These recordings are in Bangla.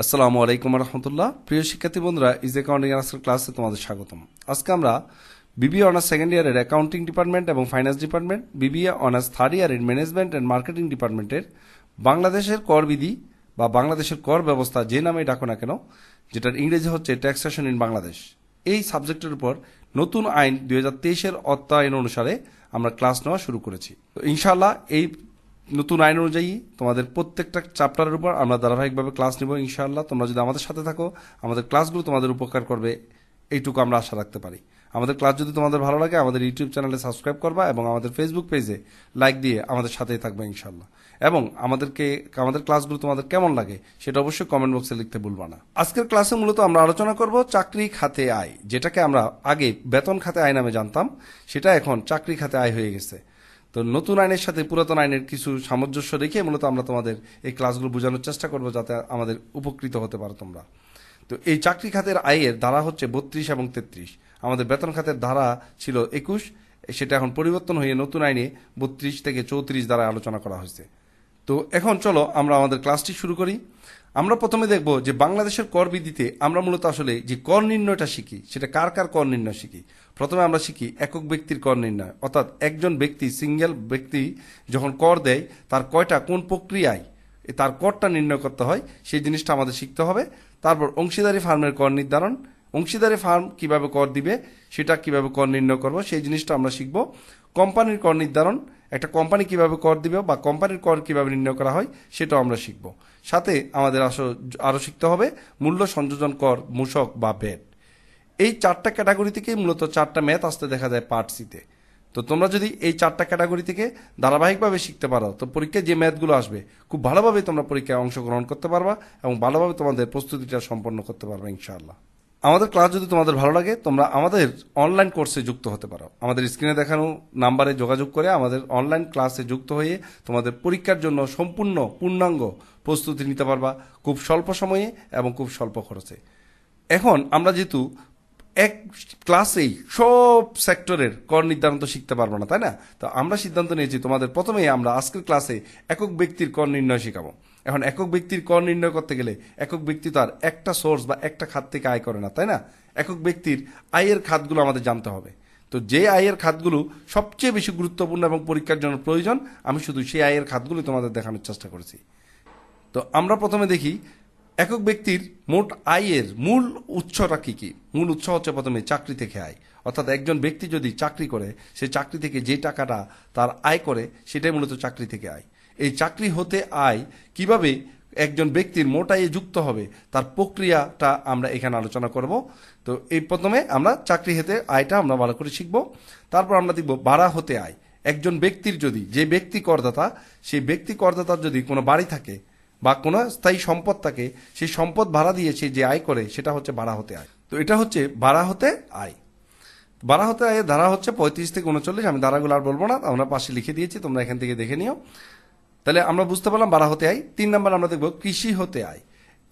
আসসালামু আলাইকুম রহমতুল্লাহ। প্রিয় শিক্ষার্থী বন্ধুরা ইজ অ্যাকাউন্টিং আনার্সের ক্লাসে তোমাদের স্বাগতম। আজকে আমরা বিবিএ অনার্স সেকেন্ড ইয়ারের অ্যাকাউন্টিং ডিপার্টমেন্ট এবং finance department BBA honours third ইয়ারের ম্যানেজমেন্ট অ্যান্ড মার্কেটিং ডিপার্টমেন্টের বাংলাদেশের কর বিধি বা বাংলাদেশের কর ব্যবস্থা যে নামে ডাকো না কেন, যেটার ইংরেজি হচ্ছে ট্যাক্সেশন ইন বাংলাদেশ এই সাবজেক্টের উপর নতুন আইন দুই হাজার তেইশের অর্থায়ন অনুসারে আমরা ক্লাস নেওয়া শুরু করেছি। তো ইনশাআল্লাহ এই নতুন আইন অনুযায়ী তোমাদের প্রত্যেকটা চ্যাপ্টারের উপর আমরা ধারাবাহিকভাবে ক্লাস নিব, ইনশাআল্লাহ। তোমরা যদি আমাদের সাথে থাকো, আমাদের ক্লাসগুলো তোমাদের উপকার করবে, এইটুকু আমরা আশা রাখতে পারি। আমাদের ক্লাস যদি তোমাদের ভালো লাগে, আমাদের ইউটিউব চ্যানেলে সাবস্ক্রাইব করবা এবং আমাদের ফেসবুক পেজে লাইক দিয়ে আমাদের সাথেই থাকবে, ইনশাআল্লাহ। এবং আমাদেরকে, আমাদের ক্লাসগুলো তোমাদের কেমন লাগে, সেটা অবশ্যই কমেন্ট বক্সে লিখতে ভুলবা না। আজকের ক্লাসে মূলত আমরা আলোচনা করব চাকরি খাতে আয়, যেটাকে আমরা আগে বেতন খাতে আয় নামে জানতাম, সেটা এখন চাকরি খাতে আয় হয়ে গেছে। তো নতুন আইনের সাথে পুরাতন আইনের কিছু সামঞ্জস্য রেখে মূলত আমরা তোমাদের এই ক্লাসগুলো বোঝানোর চেষ্টা করব যাতে আমাদের উপকৃত হতে পারো তোমরা। তো এই চাকরি খাতের আয়ের ধারা হচ্ছে বত্রিশ এবং তেত্রিশ। আমাদের বেতন খাতের ধারা ছিল একুশ। সেটা এখন পরিবর্তন হয়ে নতুন আইনে বত্রিশ থেকে চৌত্রিশ দ্বারা আলোচনা করা হয়েছে। তো এখন চলো আমরা আমাদের ক্লাসটি শুরু করি। আমরা প্রথমে দেখব যে বাংলাদেশের কর বিধিতে আমরা মূলত আসলে যে কর নির্ণয়টা শিখি, সেটা কার কার কর নির্ণয় শিখি? প্রথমে আমরা শিখি একক ব্যক্তির কর নির্ণয়, অর্থাৎ একজন ব্যক্তি সিঙ্গেল ব্যক্তি যখন কর দেয়, তার কয়টা, কোন প্রক্রিয়ায় তার করটা নির্ণয় করতে হয়, সেই জিনিসটা আমাদের শিখতে হবে। তারপর অংশীদারি ফার্মের কর নির্ধারণ, অংশীদারি ফার্ম কীভাবে কর দিবে, সেটা কীভাবে কর নির্ণয় করব, সেই জিনিসটা আমরা শিখব। কোম্পানির কর নির্ধারণ একটা কোম্পানি কীভাবে কর দিবে বা কোম্পানির কর কীভাবে নির্ণয় করা হয়, সেটাও আমরা শিখব। সাথে আমাদের আসো আরও শিখতে হবে মূল্য সংযোজন কর, মূসক বা ব্যাট এই চারটা ক্যাটাগরি থেকেই মূলত চারটা ম্যাথ আসতে দেখা যায় পার্ট সিতে তো। তোমরা যদি এই চারটা ক্যাটাগরি থেকে ধারাবাহিকভাবে শিখতে পারো, তো পরীক্ষায় যে ম্যাথগুলো আসবে, খুব ভালোভাবে তোমরা পরীক্ষায় অংশগ্রহণ করতে পারবা এবং ভালোভাবে তোমাদের প্রস্তুতিটা সম্পন্ন করতে পারবে, ইনশাআল্লাহ। আমাদের ক্লাস যদি তোমাদের ভালো লাগে, তোমরা আমাদের অনলাইন কোর্সে যুক্ত হতে পারো। আমাদের স্ক্রিনে দেখানো নাম্বারে যোগাযোগ করে আমাদের অনলাইন ক্লাসে যুক্ত হয়ে তোমাদের পরীক্ষার জন্য সম্পূর্ণ পূর্ণাঙ্গ প্রস্তুতি নিতে পারবা খুব স্বল্প সময়ে এবং খুব স্বল্প খরচে। এখন আমরা যেহেতু এক ক্লাসেই সব সেক্টরের কর নির্ধারণ তো শিখতে পারব না, তাই না? তো আমরা সিদ্ধান্ত নিয়েছি, তোমাদের প্রথমেই আমরা আজকের ক্লাসে একক ব্যক্তির কর নির্ণয় শেখাবো। এখন একক ব্যক্তির কর নির্ণয় করতে গেলে একক ব্যক্তি তো আর একটা সোর্স বা একটা খাত থেকে আয় করে না, তাই না? একক ব্যক্তির আয়ের খাতগুলো আমাদের জানতে হবে। তো যে আয়ের খাতগুলো সবচেয়ে বেশি গুরুত্বপূর্ণ এবং পরীক্ষার জন্য প্রয়োজন, আমি শুধু সেই আয়ের খাতগুলো তোমাদের দেখানোর চেষ্টা করেছি। তো আমরা প্রথমে দেখি, একক ব্যক্তির মোট আয়ের মূল উৎসটা কী কী? মূল উৎস হচ্ছে প্রথমে চাকরি থেকে আয়। অর্থাৎ একজন ব্যক্তি যদি চাকরি করে, সে চাকরি থেকে যে টাকাটা তার আয় করে, সেটাই মূলত চাকরি থেকে আয়। এই চাকরি হতে আয় কীভাবে একজন ব্যক্তির মোট আয়ে যুক্ত হবে, তার প্রক্রিয়াটা আমরা এখানে আলোচনা করব। তো এই প্রথমে আমরা চাকরি হতে আয়টা আমরা ভালো করে শিখব। তারপর আমরা দেখব ভাড়া হতে আয়। একজন ব্যক্তির যদি, যে ব্যক্তি করদাতা, সেই ব্যক্তি করদাতার যদি কোনো বাড়ি থাকে বা কোনো স্থায়ী সম্পদ থাকে, সেই সম্পদ ভাড়া দিয়ে সে যে আয় করে, সেটা হচ্ছে ভাড়া হতে আয়। তো এটা হচ্ছে ভাড়া হতে আয়। ভাড়া হতে আয়ের ধারা হচ্ছে পঁয়ত্রিশ থেকে উনচল্লিশ। আমি ধারাগুলো আর বলব না, আমরা পাশে লিখে দিয়েছি, তোমরা এখান থেকে দেখে নিও। তাহলে আমরা বুঝতে পারলাম ভাড়া হতে আয়, তিন নম্বর আমরা দেখব কৃষি হতে আয়।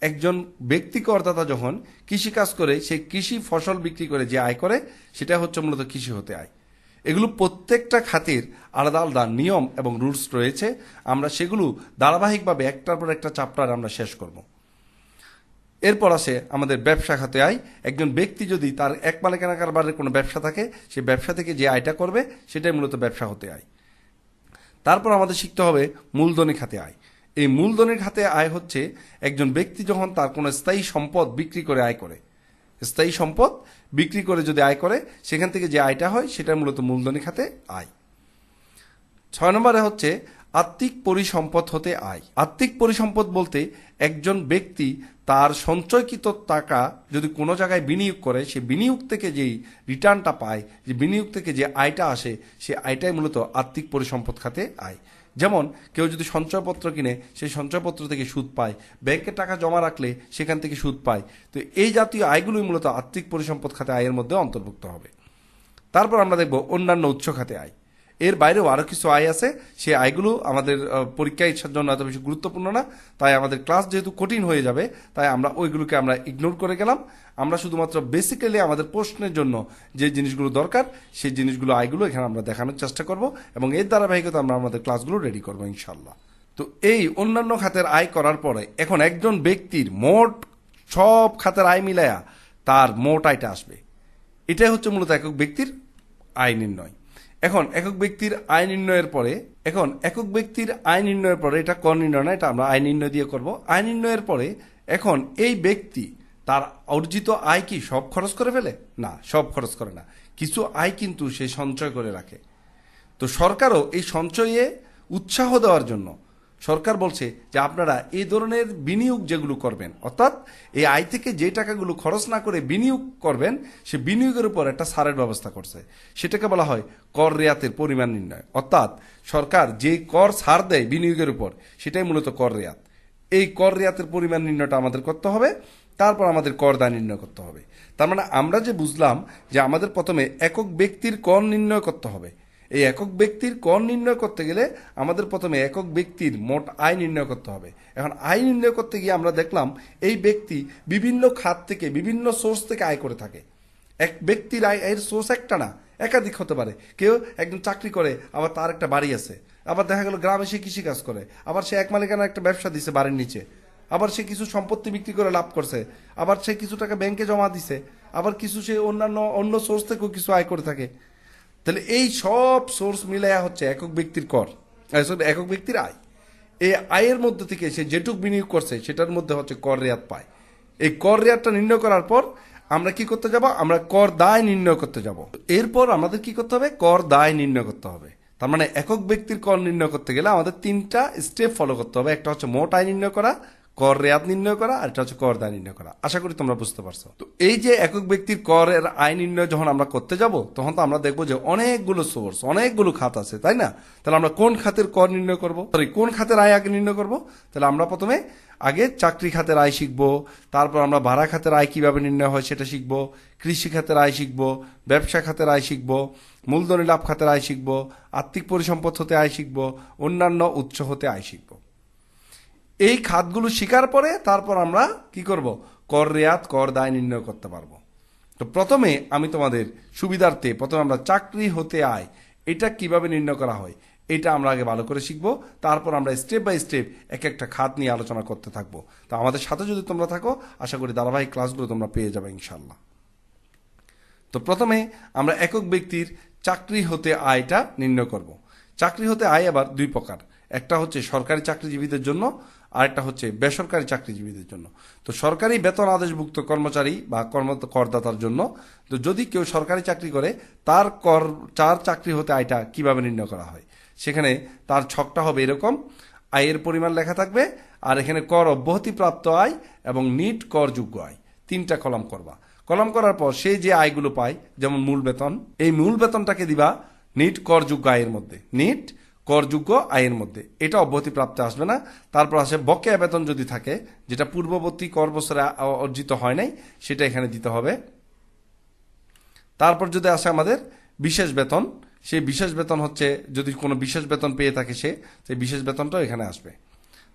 একজন ব্যক্তি করদাতা যখন কৃষি কাজ করে সেই কৃষি ফসল বিক্রি করে যে আয় করে, সেটা হচ্ছে মূলত কৃষি হতে আয়। এগুলো প্রত্যেকটা খাতের আলাদা আলাদা নিয়ম এবং রুলস রয়েছে। আমরা সেগুলো ধারাবাহিকভাবে একটার পর একটা চ্যাপ্টার আমরা শেষ করব। এরপর আসে আমাদের ব্যবসা খাতে আয়। একজন ব্যক্তি যদি তার এক মালিকানা কারবারের কোনো ব্যবসা থাকে সেই ব্যবসা থেকে যে আয়টা করবে, সেটাই মূলত ব্যবসা হতে আয়। তারপর আমাদের শিখতে হবে মূলধনী খাতে আয়। এই মূলধনের খাতে আয় হচ্ছে একজন ব্যক্তি যখন তার কোনো স্থায়ী সম্পদ বিক্রি করে আয় করে। স্থায়ী সম্পদ বিক্রি করে যদি আয় করে, সেখান থেকে যে আয়টা হয়, সেটা মূলত মূলধনী খাতে আয়। ছয় নম্বরে হচ্ছে আত্মিক পরিসম্পদ হতে আয়। আত্মিক পরিসম্পদ বলতে একজন ব্যক্তি তার সঞ্চয়কৃত টাকা যদি কোনো জায়গায় বিনিয়োগ করে, সে বিনিয়োগ থেকে যেই রিটার্নটা পায়, যে বিনিয়োগ থেকে যে আয়টা আসে, সে আয়টাই মূলত আত্মিক পরিসম্পদ খাতে আয়। যেমন কেউ যদি সঞ্চয়পত্র কিনে সেই সঞ্চয়পত্র থেকে সুদ পায়। ব্যাংকে টাকা জমা রাখলে সেখান থেকে সুদ পায়। তো এই জাতীয় আয়গুলোই মূলত আর্থিক পরিসম্পদ খাতে আয়ের মধ্যে অন্তর্ভুক্ত হবে। তারপর আমরা দেখব অন্যান্য উৎস খাতে আয়। এর বাইরেও আরও কিছু আয় আছে। সেই আয়গুলো আমাদের আহ, পরীক্ষা ইচ্ছার জন্য এত বেশি গুরুত্বপূর্ণ না। তাই আমাদের ক্লাস যেহেতু কঠিন হয়ে যাবে তাই আমরা ওইগুলোকে আমরা ইগনোর করে গেলাম। আমরা শুধুমাত্র বেসিক্যালি আমাদের প্রশ্নের জন্য যে জিনিসগুলো দরকার সেই জিনিসগুলো আয়গুলো এখানে আমরা দেখানোর চেষ্টা করব এবং এর ধারাবাহিকতা আমরা আমাদের ক্লাসগুলো রেডি করব ইনশাল্লাহ তো এই অন্যান্য খাতের আয় করার পরে এখন একজন ব্যক্তির মোট সব খাতের আয় মিলায়া তার মোট আয়টা আসবে। এটাই হচ্ছে মূলত একক ব্যক্তির আয় নির্ণয়। এখন, একক ব্যক্তির আয় নির্ণয়ের পরে, এখন, একক ব্যক্তির আয় নির্ণয়ের পরে, এটা কর নির্ণয় না, এটা আমরা আয় নির্ণয় দিয়ে করব। আয় নির্ণয়ের পরে, এখন এই ব্যক্তি, তার অর্জিত আয় কি সব খরচ করে ফেলে? না, সব খরচ করে না। কিছু আয় কিন্তু সে সঞ্চয় করে রাখে। তো সরকারও এই সঞ্চয়ে উৎসাহ দেওয়ার জন্য সরকার বলছে যে আপনারা এই ধরনের বিনিয়োগ যেগুলো করবেন, অর্থাৎ এই আয় থেকে যে টাকাগুলো খরচ না করে বিনিয়োগ করবেন, সে বিনিয়োগের উপর একটা সারের ব্যবস্থা করছে। সেটাকে বলা হয় কর রেয়াতের পরিমাণ নির্ণয়। অর্থাৎ সরকার যে কর ছাড় দেয় বিনিয়োগের উপর, সেটাই মূলত কর রেয়াত। এই কর রেয়াতের পরিমাণ নির্ণয়টা আমাদের করতে হবে, তারপর আমাদের কর দায় নির্ণয় করতে হবে। তার মানে আমরা যে বুঝলাম যে আমাদের প্রথমে একক ব্যক্তির কর নির্ণয় করতে হবে এই একক ব্যক্তির কর নির্ণয় করতে গেলে আমাদের প্রথমে একক ব্যক্তির মোট আয় নির্ণয় করতে হবে। এখন আয় নির্ণয় করতে গিয়ে আমরা দেখলাম এই ব্যক্তি বিভিন্ন খাত থেকে, বিভিন্ন সোর্স থেকে আয় করে থাকে। এক ব্যক্তির আয় এর সোর্স একটা না, একাধিক হতে পারে। কেউ একজন চাকরি করে, আবার তার একটা বাড়ি আছে। আবার দেখা গেল গ্রামে সে কৃষিকাজ করে, আবার সে এক মালিকানা একটা ব্যবসা দিছে বাড়ির নিচে। আবার সে কিছু সম্পত্তি বিক্রি করে লাভ করছে, আবার সে কিছু টাকা ব্যাংকে জমা দিছে, আবার কিছু সে অন্যান্য অন্য সোর্স থেকেও কিছু আয় করে থাকে। তাহলে এই সব সোর্স মিলায়া হচ্ছে একক ব্যক্তির কর। একক ব্যক্তির আয়। এই আয়ের মধ্যে থেকে সে যেটুক বিনিয়োগ করছে, সেটার মধ্যে হচ্ছে কর রেয়াত পায়। এই কর রেয়াতটা নির্ণয় করার পর আমরা কি করতে যাব? আমরা কর দায় নির্ণয় করতে যাব। এরপর আমাদের কি করতে হবে? কর দায় নির্ণয় করতে হবে। তার মানে একক ব্যক্তির কর নির্ণয় করতে গেলে আমাদের তিনটা স্টেপ ফলো করতে হবে। একটা হচ্ছে মোট আয় নির্ণয় করা কর রেয়াত নির্ণয় করা, আর এটা হচ্ছে কর দায় নির্ণয় করা। আশা করি তোমরা বুঝতে পারছ। তো এই যে একক ব্যক্তির করের আয় নির্ণয় যখন আমরা করতে যাব, তখন তো আমরা দেখব যে অনেকগুলো সোর্স অনেকগুলো খাত আছে, তাই না? তাহলে আমরা কোন খাতের কর নির্ণয় করব? সরি কোন খাতের আয় আগে নির্ণয় করব? তাহলে আমরা প্রথমে আগে চাকরি খাতের আয় শিখব, তারপর আমরা ভাড়া খাতের আয় কীভাবে নির্ণয় হয় সেটা শিখব, কৃষি খাতের আয় শিখব, ব্যবসা খাতের আয় শিখব, মূলধনী লাভ খাতের আয় শিখব, আর্থিক পরিসম্পদ হতে আয় শিখব, অন্যান্য উৎস হতে আয় শিখব। এই খাতগুলো শিকার পরে তারপর আমরা কি করব? কর রেয়াত, কর দায় নির্ণয় করতে পারব। তো প্রথমে আমি তোমাদের সুবিধার্থে, প্রথমে আমরা চাকরি হতে আয়, এটা কীভাবে নির্ণয় করা হয়, এটা আমরা আগে ভালো করে শিখব। তারপর আমরা স্টেপ বাই স্টেপ এক একটা খাত নিয়ে আলোচনা করতে থাকব। তো আমাদের সাথে যদি তোমরা থাকো, আশা করি ধারাবাহিক ক্লাসগুলো তোমরা পেয়ে যাবে ইনশাল্লাহ তো প্রথমে আমরা একক ব্যক্তির চাকরি হতে আয়টা নির্ণয় করব। চাকরি হতে আয় আবার দুই প্রকার। একটা হচ্ছে সরকারি চাকরিজীবীদের জন্য আর একটা হচ্ছে বেসরকারি চাকরিজীবীদের জন্য। তো সরকারি বেতন আদেশভুক্ত কর্মচারী বা কর্ম করদাতার জন্য, তো যদি কেউ সরকারি চাকরি করে, তার কর, চার চাকরি হতে আয়টা কীভাবে নির্ণয় করা হয়? সেখানে তার ছকটা হবে এরকম, আয়ের পরিমাণ লেখা থাকবে, আর এখানে কর অব্যাহতিপ্রাপ্ত আয় এবং নিট করযোগ্য আয়। তিনটা কলম করবা। কলম করার পর সে যে আয়গুলো পায়, যেমন মূল বেতন, এই মূল বেতনটাকে দিবা নিট করযোগ্য আয়ের মধ্যে। নিট করযোগ্য আয়ের মধ্যে। এটা অব্যাহতি প্রাপ্ত আসবে না। তারপর আসে বকেয়া বেতন যদি থাকে, যেটা পূর্ববর্তী কর বছরে অর্জিত হয় নাই, সেটা এখানে দিতে হবে। তারপর যদি আসে আমাদের বিশেষ বেতন, সেই বিশেষ বেতন হচ্ছে, যদি কোনো বিশেষ বেতন পেয়ে থাকে সে, সেই বিশেষ বেতনটাও এখানে আসবে।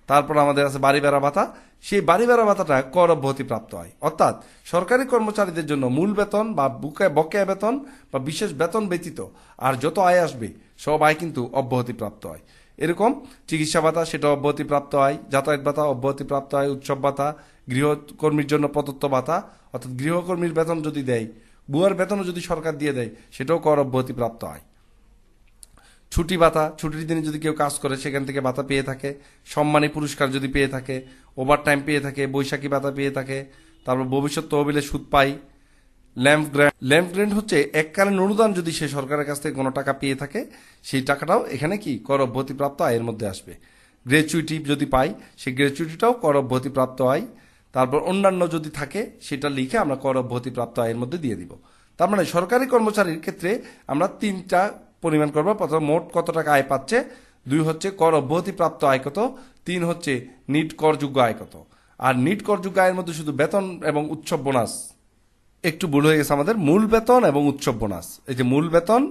তারপর আমাদের আছে বাড়ি বেড়া ভাতা। সেই বাড়ি বেড়া ভাতাটা কর অব্যাহতি প্রাপ্ত হয়? অর্থাৎ সরকারি কর্মচারীদের জন্য মূল বেতন বা বুকে বকেয়া বেতন বা বিশেষ বেতন ব্যতীত আর যত আয় আসবে, সব আয় কিন্তু অব্যাহতি প্রাপ্ত হয়। এরকম চিকিৎসা ভাতা সেটা অব্যাহতি প্রাপ্ত হয়, যাতায়াত ভাতা অব্যাহতি প্রাপ্ত হয়, উৎসব ভাতা, গৃহকর্মীর জন্য প্রদত্ত ভাতা, অর্থাৎ গৃহকর্মীর বেতন যদি দেয়, বুয়ার বেতনও যদি সরকার দিয়ে দেয়, সেটাও কর অব্যাহতি প্রাপ্ত হয়। ছুটি ভাতা, ছুটির দিনে যদি কেউ কাজ করে, সেখান থেকে ভাতা পেয়ে থাকে। সম্মানী পুরস্কার যদি পেয়ে থাকে ওভার টাইম পেয়ে থাকে, বৈশাখী ভাতা পেয়ে থাকে, তারপর ভবিষ্যৎ তহবিলে সুদ পাই। ল্যাম্প গ্র্যান্ট ল্যাম্প গ্র্যান্ট হচ্ছে এককালীন অনুদান যদি সে সরকারের কাছ থেকে কোনো টাকা পেয়ে থাকে, সেই টাকাটাও এখানে কি কর অব্যাহতিপ্রাপ্ত আয়ের মধ্যে আসবে। গ্র্যাচুইটি যদি পাই, সেই গ্র্যাচুইটিটাও কর অব্যাহতিপ্রাপ্ত আয়। তারপর অন্যান্য যদি থাকে, সেটা লিখে আমরা কর অব্যাহতিপ্রাপ্ত আয়ের মধ্যে দিয়ে দিব। তার মানে সরকারি কর্মচারীর ক্ষেত্রে আমরা তিনটা পরিমাণ করব। প্রথম মোট কত টাকা আয় পাচ্ছে? দুই হচ্ছে কর অব্যাহতিপ্রাপ্ত আয় কত? তিন হচ্ছে নিট করযোগ্য আয় কত? আর নিট করযোগ্য আয়ের মধ্যে শুধু বেতন এবং উৎসব বোনাস। একটু ভুল হয়ে গেছে আমাদের। মূল বেতন এবং উৎসব বোনাস। এই যে মূল বেতন,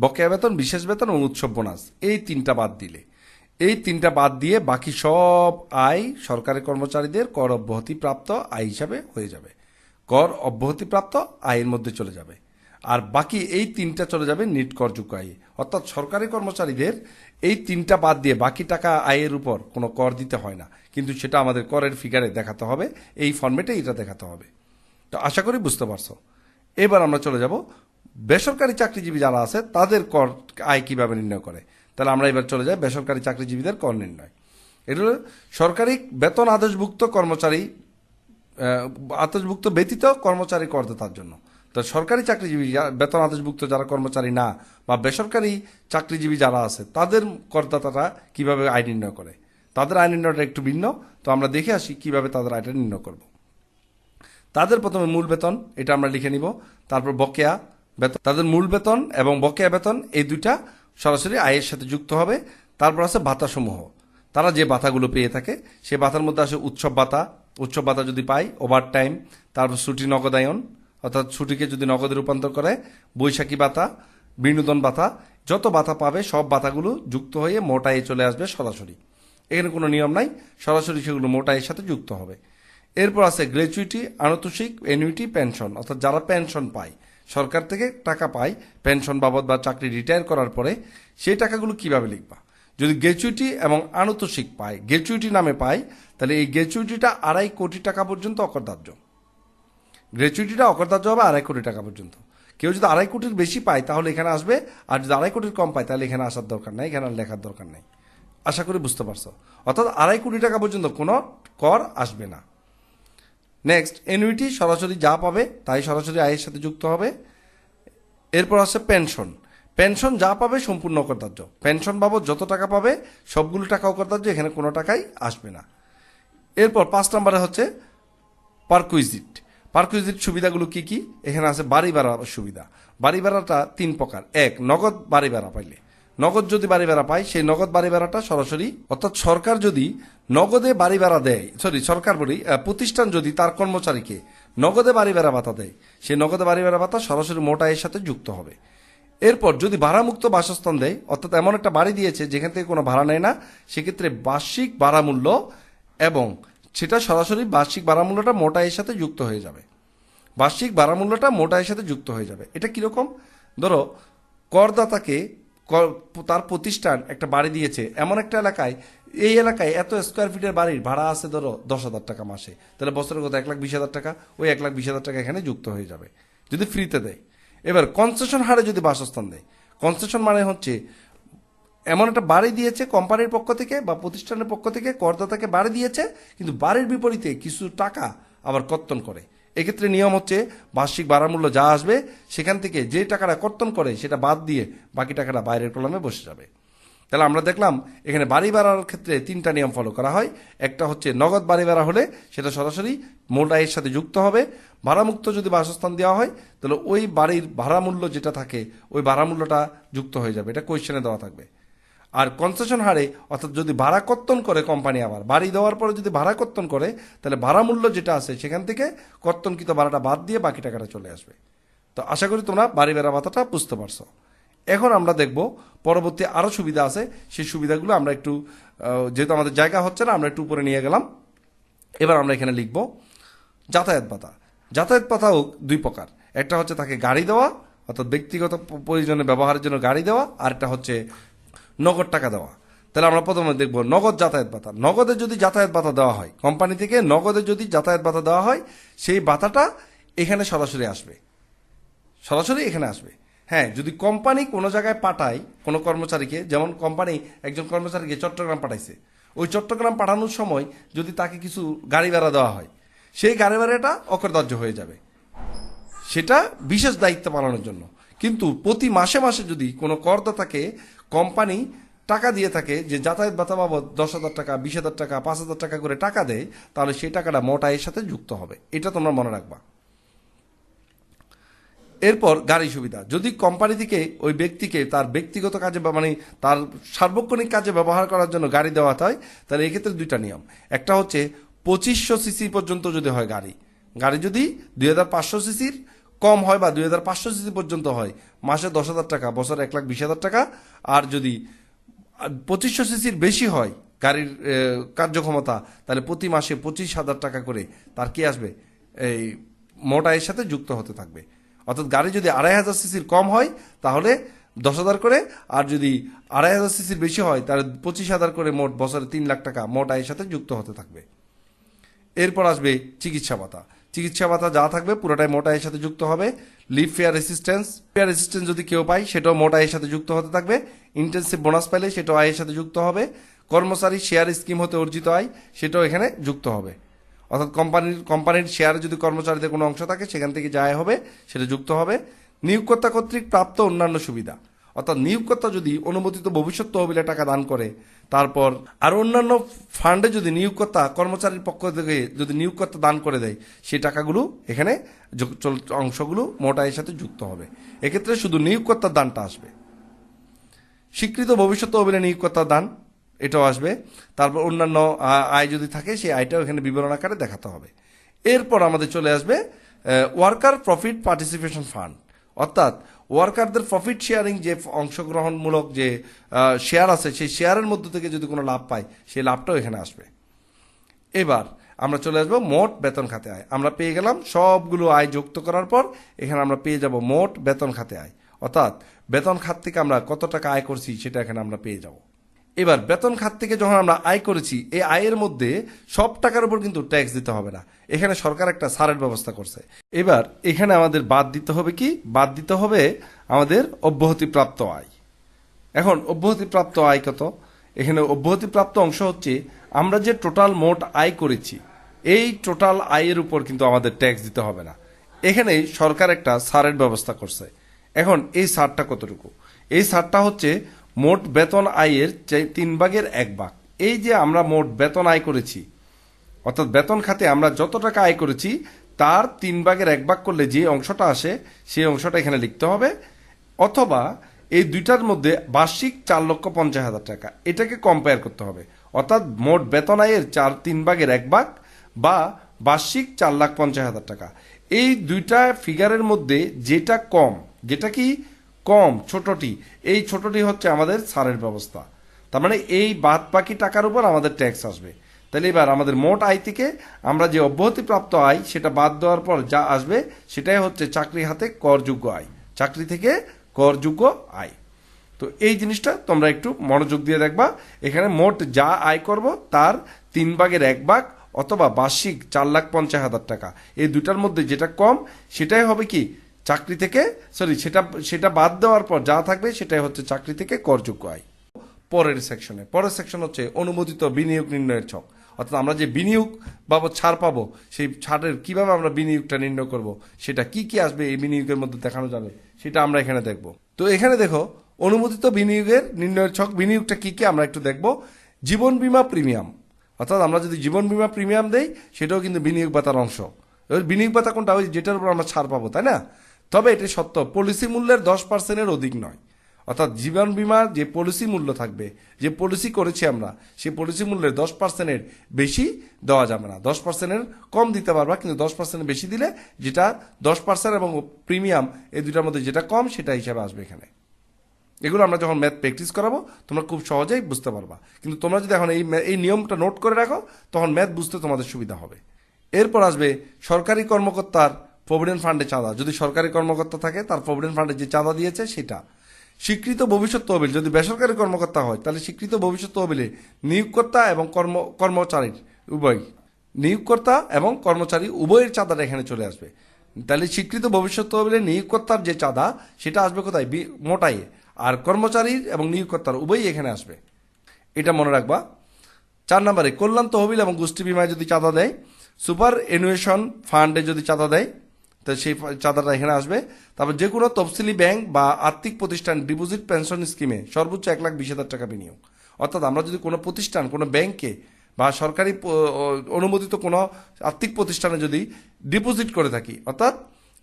বকেয়া বেতন, বিশেষ বেতন এবং উৎসব বোনাস। এই তিনটা বাদ দিলে। এই তিনটা বাদ দিয়ে বাকি সব আয় সরকারি কর্মচারীদের কর অব্যাহতি প্রাপ্ত আয় হিসাবে হয়ে যাবে। কর অব্যাহতি প্রাপ্ত আয়ের মধ্যে চলে যাবে। আর বাকি এই তিনটা চলে যাবে নিট করযোগ্য আয়ে। অর্থাৎ সরকারি কর্মচারীদের এই তিনটা বাদ দিয়ে বাকি টাকা আয়ের উপর কোনো কর দিতে হয় না। কিন্তু সেটা আমাদের করের ফিগারে দেখাতে হবে, এই ফর্মেটে এটা দেখাতে হবে। তো আশা করি বুঝতে পারছ। এবার আমরা চলে যাব, বেসরকারি চাকরিজীবী যারা আছে, তাদের কর আয় কীভাবে নির্ণয় করে? তাহলে আমরা এবার চলে যাই বেসরকারি চাকরিজীবীদের কর নির্ণয়। এটা হলো সরকারি বেতন আদেশভুক্ত কর্মচারী আদেশভুক্ত ব্যতীত কর্মচারী করদাতার জন্য। তো সরকারি চাকরিজীবী বেতন আদেশভুক্ত যারা কর্মচারী না, বা বেসরকারি চাকরিজীবী যারা আছে, তাদের করদাতারা কীভাবে আয় নির্ণয় করে? তাদের আয় নির্ণয়টা একটু ভিন্ন, তো আমরা দেখে আসি কীভাবে তাদের আয়টা নির্ণয় করব। তাদের প্রথমে মূল বেতন, এটা আমরা লিখে নিব। তারপর বকেয়া বেতন, তাদের মূল বেতন এবং বকেয়া বেতন, এই দুইটা সরাসরি আয়ের সাথে যুক্ত হবে। তারপর আছে ভাতাসমূহ। তারা যে ভাতাগুলো পেয়ে থাকে সেই ভাতার মধ্যে আসে উৎসব ভাতা। উৎসব ভাতা যদি পায় ওভার টাইম তারপর ছুটি, নগদায়ন। অর্থাৎ ছুটিকে যদি নগদে রূপান্তর করে, বৈশাখী ভাতা, বিনোদন ভাতা, যত ভাতা পাবে, সব ভাতাগুলো যুক্ত হয়ে মোট আয়ে চলে আসবে সরাসরি। এখানে কোনো নিয়ম নাই, সরাসরি সেগুলো মোট আয়ের সাথে যুক্ত হবে। এরপর আছে গ্র্যাচুইটি আনতোষিক, এনুইটি, পেনশন। অর্থাৎ যারা পেনশন পায়, সরকার থেকে টাকা পায়, পেনশন বাবদ বা চাকরি রিটায়ার করার পরে সেই টাকাগুলো কীভাবে লিখবা? যদি গ্র্যাচুইটি এবং আনতোষিক পায় গ্র্যাচুইটি নামে পায়, তাহলে এই গ্র্যাচুইটিটা আড়াই কোটি টাকা পর্যন্ত অকরদার্য। গ্র্যাচুইটিটা অকরদার্য হবে আড়াই কোটি টাকা পর্যন্ত। কেউ যদি আড়াই কোটির বেশি পায়, তাহলে এখানে আসবে, আর যদি আড়াই কোটির কম পায়, তাহলে এখানে আসার দরকার নাই, এখানে লেখার দরকার নেই। আশা করি বুঝতে পারছ। অর্থাৎ আড়াই কোটি টাকা পর্যন্ত কোনো কর আসবে না। নেক্সট এনুইটি সরাসরি যা পাবে, তাই সরাসরি আয়ের সাথে যুক্ত হবে। এরপর আছে পেনশন পেনশন যা পাবে সম্পূর্ণ অকরদার্য পেনশন বাবদ যত টাকা পাবে, সবগুলো টাকা অকরদার্য এখানে কোনো টাকাই আসবে না। এরপর পাঁচ নম্বরে হচ্ছে পার্কুইজিট পার্কুইজিট সুবিধাগুলো কি কি? এখানে আছে বাড়ি ভাড়া সুবিধা। বাড়ি ভাড়াটা তিন প্রকার। এক, নগদ বাড়ি ভাড়া পাইলে। নগদ যদি বাড়ি ভাড়া পায়, সেই নগদ বাড়ি ভাড়াটা সরাসরি, অর্থাৎ সরকার যদি নগদে বাড়ি ভাড়া দেয় সরি সরকার বলি প্রতিষ্ঠান যদি তার কর্মচারীকে নগদে বাড়ি ভাড়া ভাতা দেয়, সেই নগদে বাড়ি ভাড়া ভাতা সরাসরি মোটা এর সাথে যুক্ত হবে। এরপর যদি ভাড়ামুক্ত বাসস্থান দেয়, অর্থাৎ এমন একটা বাড়ি দিয়েছে যেখান থেকে কোনো ভাড়া নেয় না, সেক্ষেত্রে বার্ষিক ভাড়া মূল্য এবং সেটা সরাসরি বার্ষিক ভাড়া মূল্যটা মোটা এর সাথে যুক্ত হয়ে যাবে। বার্ষিক ভাড়া মূল্যটা মোটা এর সাথে যুক্ত হয়ে যাবে। এটা কীরকম? ধরো, করদাতাকে কর- তার প্রতিষ্ঠান একটা বাড়ি দিয়েছে, এমন একটা এলাকায়, এই এলাকায় এত স্কোয়ার ফিটের বাড়ির ভাড়া আছে ধরো দশ হাজার টাকা মাসে। তাহলে বছরের কত এক লাখ বিশ হাজার টাকা, ওই এক লাখ বিশ হাজার টাকা এখানে যুক্ত হয়ে যাবে, যদি ফ্রিতে দেয়। এবার কনসেশন হারে যদি বাসস্থান দেয় কনসেশন মানে হচ্ছে এমন একটা বাড়ি দিয়েছে কোম্পানির পক্ষ থেকে বা প্রতিষ্ঠানের পক্ষ থেকে, করদাতাকে বাড়ি দিয়েছে, কিন্তু বাড়ির বিপরীতে কিছু টাকা আবার কর্তন করে। এক্ষেত্রে নিয়ম হচ্ছে বার্ষিক ভাড়া মূল্য যা আসবে, সেখান থেকে যে টাকাটা কর্তন করে সেটা বাদ দিয়ে বাকি টাকাটা বাইরের কলমে বসে যাবে। তাহলে আমরা দেখলাম এখানে বাড়ি ভাড়ার ক্ষেত্রে তিনটা নিয়ম ফলো করা হয়। একটা হচ্ছে নগদ বাড়ি ভাড়া হলে সেটা সরাসরি মূল আয়ের সাথে যুক্ত হবে। ভাড়ামুক্ত যদি বাসস্থান দেওয়া হয়, তাহলে ওই বাড়ির ভাড়া মূল্য যেটা থাকে, ওই ভাড়া মূল্যটা যুক্ত হয়ে যাবে। এটা কোয়েশ্চেনে দেওয়া থাকবে। আর কনসেশন হারে, অর্থাৎ যদি ভাড়া কর্তন করে কোম্পানি আবার, বাড়ি দেওয়ার পরে যদি ভাড়া কর্তন করে, তাহলে ভাড়া মূল্য যেটা আছে সেখান থেকে কর্তনকৃত ভাড়াটা বাদ দিয়ে বাকি টাকাটা চলে আসবে। তো আশা করি তোমরা বাড়ি বেড়া ভাতাটা বুঝতে পারছ। এখন আমরা দেখব পরবর্তী আরও সুবিধা আছে, সেই সুবিধাগুলো আমরা একটু যেহেতু আমাদের জায়গা হচ্ছে না, আমরা একটু উপরে নিয়ে গেলাম। এবার আমরা এখানে লিখব যাতায়াত ভাতা। যাতায়াত ভাতাও দুই প্রকার। একটা হচ্ছে তাকে গাড়ি দেওয়া, অর্থাৎ ব্যক্তিগত প্রয়োজনে ব্যবহারের জন্য গাড়ি দেওয়া আর একটা হচ্ছে নগদ টাকা দেওয়া। তাহলে আমরা প্রথমে দেখব নগদ যাতায়াত ভাতা। নগদে যদি যাতায়াত ভাতা দেওয়া হয়, কোম্পানি থেকে নগদে যদি যাতায়াত ভাতা দেওয়া হয়, সেই ভাতাটা এখানে সরাসরি আসবে। সরাসরি এখানে আসবে। হ্যাঁ যদি কোম্পানি কোনো জায়গায় পাঠায় কোনো কর্মচারীকে, যেমন কোম্পানি একজন কর্মচারীকে চট্টগ্রাম পাঠাইছে, ওই চট্টগ্রাম পাঠানোর সময় যদি তাকে কিছু গাড়ি ভাড়া দেওয়া হয়, সেই গাড়ি ভাড়াটা অকরদার্য হয়ে যাবে। সেটা বিশেষ দায়িত্ব পালনের জন্য। কিন্তু প্রতি মাসে মাসে যদি কোনো করদাতাকে কোম্পানি টাকা দিয়ে থাকে যে যাতায়াত ভাতা বাবদ দশ হাজার টাকা, বিশ হাজার টাকা, পাঁচ হাজার টাকা করে টাকা দেয়, তাহলে সেই টাকাটা মোটা এর সাথে যুক্ত হবে। এটা তোমরা মনে রাখবা। এরপর গাড়ি সুবিধা। যদি কোম্পানি থেকে ওই ব্যক্তিকে তার ব্যক্তিগত কাজে মানে তার সার্বক্ষণিক কাজে ব্যবহার করার জন্য গাড়ি দেওয়া হয়, তাহলে এক্ষেত্রে দুইটা নিয়ম। একটা হচ্ছে পঁচিশশো সিসি পর্যন্ত যদি হয় গাড়ি গাড়ি যদি দুই হাজার পাঁচশো সিসির কম হয় বা দুই হাজার পাঁচশো সিসি পর্যন্ত হয়, মাসে দশ হাজার টাকা, বছরে এক লাখ বিশ হাজার টাকা। আর যদি পঁচিশশো সিসির বেশি হয় গাড়ির কার্যক্ষমতা, তাহলে প্রতি মাসে পঁচিশ হাজার টাকা করে তার কি আসবে? এই মোটা এর সাথে যুক্ত হতে থাকবে। অর্থাৎ গাড়ি যদি আড়াই হাজার সিসির কম হয়, তাহলে দশ হাজার করে। আর যদি আড়াই হাজার সিসির বেশি হয়, তাহলে পঁচিশ হাজার করে মোট বছরে তিন লাখ টাকা মোট আয়ের সাথে যুক্ত হতে থাকবে। এরপর আসবে চিকিৎসা ভাতা। চিকিৎসা ভাতা যা থাকবে, পুরোটাই মোটা আয়ের সাথে যুক্ত হবে। Leave fare resistance fare resistance যদি কেউ পায়, সেটাও মোটা আয়ের সাথে যুক্ত হতে থাকবে। ইন্টেন্সিভ বোনাস পাইলে সেটাও আয়ের সাথে যুক্ত হবে। কর্মচারী শেয়ার স্কিম হতে অর্জিত আয়, সেটাও এখানে যুক্ত হবে। অর্থাৎ কোম্পানির কোম্পানির শেয়ারে যদি কর্মচারীদের কোনো অংশ থাকে, সেখান থেকে যা হবে, সেটা যুক্ত হবে। নিয়োগকর্তা কর্তৃক প্রাপ্ত অন্যান্য সুবিধা। অর্থাৎ নিয়োগকর্তা যদি অনুমোদিত ভবিষ্যৎ তহবিলে টাকা দান করে, তারপর আর অন্যান্য ফান্ডে যদি নিয়োগকর্তা কর্মচারীর পক্ষ থেকে যদি নিয়োগকর্তা দান করে দেয়, সেই টাকাগুলো এখানে অংশগুলো মোটা এর সাথে যুক্ত হবে। এক্ষেত্রে শুধু নিয়োগকর্তার দানটা আসবে। স্বীকৃত ভবিষ্যৎ তহবিলে নিয়োগকর্তার দান, এটাও আসবে। তারপর অন্যান্য আয় যদি থাকে, সেই আয়টাও এখানে বিবরণ আকারে দেখাতে হবে। এরপর আমাদের চলে আসবে ওয়ার্কার প্রফিট পার্টিসিপেশন ফান্ড। অর্থাৎ ওয়ার্কারদের প্রফিট শেয়ারিং যে অংশগ্রহণমূলক যে শেয়ার আছে, সেই শেয়ারের মধ্য থেকে যদি কোনো লাভ পায়, সেই লাভটাও এখানে আসবে। এবার আমরা চলে আসব মোট বেতন খাতে আয়। আমরা পেয়ে গেলাম সবগুলো আয় যুক্ত করার পর এখানে আমরা পেয়ে যাব মোট বেতন খাতে আয়। অর্থাৎ বেতন খাত থেকে আমরা কত টাকা আয় করছি সেটা এখানে আমরা পেয়ে যাব। এবার বেতন খাত থেকে যখন আমরা আয় করেছি, এই আয়ের মধ্যে সব টাকার উপর কিন্তু ট্যাক্স দিতে হবে না। এখানে সরকার একটা সারের ব্যবস্থা করছে। এবার এখানে আমাদের বাদ দিতে হবে কি? বাদ দিতে হবে আমাদের অব্যাহতিপ্রাপ্ত আয়। এখন অব্যাহতিপ্রাপ্ত আয় কত? এখানে অব্যাহতিপ্রাপ্ত অংশ হচ্ছে আমরা যে টোটাল মোট আয় করেছি, এই টোটাল আয়ের উপর কিন্তু আমাদের ট্যাক্স দিতে হবে না। এখানে সরকার একটা সারের ব্যবস্থা করছে। এখন এই সারটা কতটুকু? এই সারটা হচ্ছে মোট বেতন আয়ের তিন ভাগের এক ভাগ। এই যে আমরা মোট বেতন আয় করেছি, অর্থাৎ বেতন খাতে আমরা যত টাকা আয় করেছি, তার তিন ভাগের এক ভাগ করলে যে অংশটা আসে, সেই অংশটা এখানে লিখতে হবে। অথবা এই দুইটার মধ্যে বার্ষিক চার লক্ষ পঞ্চাশ হাজার টাকা, এটাকে কম্পেয়ার করতে হবে। অর্থাৎ মোট বেতন আয়ের চার, তিন ভাগের এক ভাগ বা বার্ষিক চার লাখ পঞ্চাশ হাজার টাকা। এই দুইটা ফিগারের মধ্যে যেটা কম, যেটা কি কম, ছোটটি। এই ছোটটি হচ্ছে আমাদের সারের ব্যবস্থা। তার মানে এই বাদ বাকি টাকার উপর আমাদের ট্যাক্স আসবে। তাহলে এবার আমাদের মোট আয় থেকে আমরা যে অব্যাহতিপ্রাপ্ত আয়, সেটা বাদ দেওয়ার পর যা আসবে, সেটাই হচ্ছে চাকরি হাতে করযোগ্য আয়। চাকরি থেকে করযোগ্য আয়। তো এই জিনিসটা তোমরা একটু মনোযোগ দিয়ে দেখবা। এখানে মোট যা আয় করব, তার তিন ভাগের এক ভাগ অথবা বার্ষিক চার লাখ পঞ্চাশ হাজার টাকা। এই দুটার মধ্যে যেটা কম, সেটাই হবে কি? চাকরি থেকে সরি সেটা সেটা বাদ দেওয়ার পর যা থাকবে সেটাই হচ্ছে চাকরি থেকে করযোগ্য আয়। পরের সেকশনে পরের সেকশন হচ্ছে অনুমোদিত বিনিয়োগ নির্ণয়ের ছক। অর্থাৎ আমরা যে বিনিয়োগ বাবদ ছাড় পাবো, সেই ছাড়ের কীভাবে আমরা বিনিয়োগটা নির্ণয় করব, সেটা কি কি আসবে, এই বিনিয়োগের মধ্যে দেখানো যাবে, সেটা আমরা এখানে দেখব। তো এখানে দেখো, অনুমোদিত বিনিয়োগের নির্ণয়ের ছক, বিনিয়োগটা কি কি আমরা একটু দেখব। জীবন বিমা প্রিমিয়াম। অর্থাৎ আমরা যদি জীবন বিমা প্রিমিয়াম দেই, সেটাও কিন্তু বিনিয়োগ ভাতার অংশ। এবার বিনিয়োগ ভাতা কোনটা? ওই যেটার উপর আমরা ছাড় পাবো, তাই না? তবে এটি সত্য, পলিসি মূল্যের দশ পার্সেন্টের অধিক নয়। অর্থাৎ জীবন বীমার যে পলিসি মূল্য থাকবে, যে পলিসি করেছি আমরা সেই পলিসি মূল্যের দশ পার্সেন্টের বেশি দেওয়া যাবে না। দশ পার্সেন্টের কম দিতে পারবা, কিন্তু দশ পার্সেন্ট বেশি দিলে যেটা দশ পার্সেন্ট এবং প্রিমিয়াম, এই দুটার মধ্যে যেটা কম সেটা হিসাবে আসবে এখানে। এগুলো আমরা যখন ম্যাথ প্র্যাকটিস করাবো, তোমরা খুব সহজেই বুঝতে পারবা। কিন্তু তোমরা যদি এখন এই এই নিয়মটা নোট করে রাখো, তখন ম্যাথ বুঝতে তোমাদের সুবিধা হবে। এরপর আসবে সরকারি কর্মকর্তার প্রভিডেন্ট ফান্ডে চাঁদা। যদি সরকারি কর্মকর্তা থাকে, তার প্রভিডেন্ট ফান্ডে যে চাঁদা দিয়েছে, সেটা। স্বীকৃত ভবিষ্যৎ তহবিল, যদি বেসরকারি কর্মকর্তা হয়, তাহলে স্বীকৃত ভবিষ্যৎ তহবিলে নিয়োগকর্তা এবং কর্ম, কর্মচারীর উভয়, নিয়োগকর্তা এবং কর্মচারী উভয়ের চাঁদাটা এখানে চলে আসবে। তাহলে স্বীকৃত ভবিষ্যৎ তহবিলে নিয়োগকর্তার যে চাঁদা, সেটা আসবে কোথায়? মোটাইয়ে। আর কর্মচারীর এবং নিয়োগকর্তার উভয়ই এখানে আসবে। এটা মনে রাখবা। চার নম্বরে, কল্যাণ তহবিল এবং গোষ্ঠী বিমায় যদি চাঁদা দেয়, সুপার এনুয়েশন ফান্ডে যদি চাঁদা দেয় তো সেই চাঁদাটা এখানে আসবে। তারপর যে কোনো তফসিলি ব্যাংক বা আর্থিক প্রতিষ্ঠান ডিপোজিট পেনশন স্কিমে সর্বোচ্চ এক লাখ বিশ হাজার টাকা বিনিয়োগ। অর্থাৎ আমরা যদি কোনো প্রতিষ্ঠান, কোনো ব্যাংকে বা সরকারি অনুমোদিত কোনো আর্থিক প্রতিষ্ঠানে যদি ডিপোজিট করে থাকি, অর্থাৎ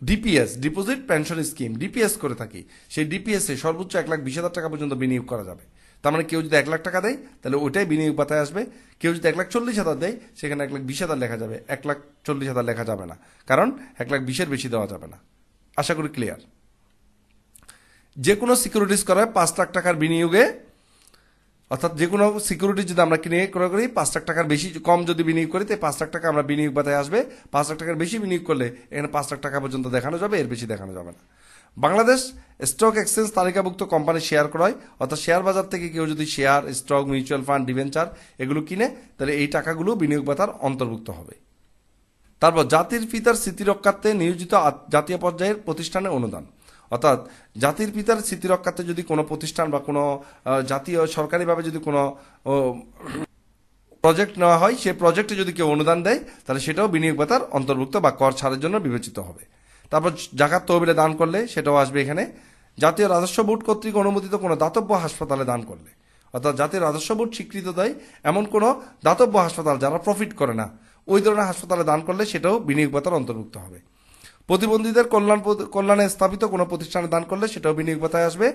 DPS, deposit pension scheme, DPS করে থাকি, সেই ডিপিএস সর্বোচ্চ এক লাখ বিশ হাজার টাকা পর্যন্ত বিনিয়োগ করা যাবে। তার মানে কেউ যদি এক লাখ টাকা দেয়, তাহলে ওইটাই বিনিয়োগ পাতায় আসবে। কেউ যদি এক লাখ চল্লিশ হাজার দেয়, সেখানে এক লাখ বিশ হাজার লেখা যাবে। এক লাখ চল্লিশ হাজার লেখা যাবে না। কারণ এক লাখ বিশের বেশি দেওয়া যাবে না। আশা করি ক্লিয়ার যে কোনো সিকিউরিটিজ করায় পাঁচ লাখ টাকার বিনিয়োগে, অর্থাৎ যে কোনো সিকিউরিটি যদি আমরা কিনে ক্রয় করি, পাঁচ লাখ টাকার বেশি কম যদি বিনিয়োগ করি, তাই পাঁচ লাখ টাকা আমরা বিনিয়োগ বাতায় আসবে। পাঁচ লাখ টাকার বেশি বিনিয়োগ করলে এখানে পাঁচ লাখ টাকা পর্যন্ত দেখানো যাবে, এর বেশি দেখানো যাবে না। বাংলাদেশ স্টক এক্সচেঞ্জ তালিকাভুক্ত কোম্পানি শেয়ার ক্রয়, অর্থাৎ শেয়ার বাজার থেকে কেউ যদি share stock mutual fund debenture এগুলো কিনে, তাহলে এই টাকাগুলো বিনিয়োগ ভাতার অন্তর্ভুক্ত হবে। তারপর জাতির পিতার স্মৃতি রক্ষার্থে নিয়োজিত জাতীয় পর্যায়ের প্রতিষ্ঠানে অনুদান। অর্থাৎ জাতির পিতার স্মৃতি রক্ষার্থে যদি কোনো প্রতিষ্ঠান বা কোনো জাতীয় সরকারিভাবে যদি কোনো প্রজেক্ট নেওয়া হয় সেই প্রজেক্টে যদি কেউ অনুদান দেয়, তাহলে সেটাও বিনিয়োগ ভাতার অন্তর্ভুক্ত বা কর ছাড়ের জন্য বিবেচিত হবে। তারপর জাকাত তহবিলে দান করলে সেটাও আসবে এখানে। জাতীয় রাজস্ব বোর্ড কর্তৃক অনুমোদিত কোনো দাতব্য হাসপাতালে দান করলে। অর্থাৎ জাতীয় রাজস্ব বোর্ড স্বীকৃত দেয় এমন কোনো দাতব্য হাসপাতাল যারা প্রফিট করে না। ওই ধরনের হাসপাতালে দান করলে সেটাও বিনিয়োগ ভাতার অন্তর্ভুক্ত হবে। প্রতিবন্ধীদের কল্যাণ কল্যাণে স্থাপিত কোনো প্রতিষ্ঠানে দান করলে সেটাও বিনিয়োগ ভাতায় আসবে।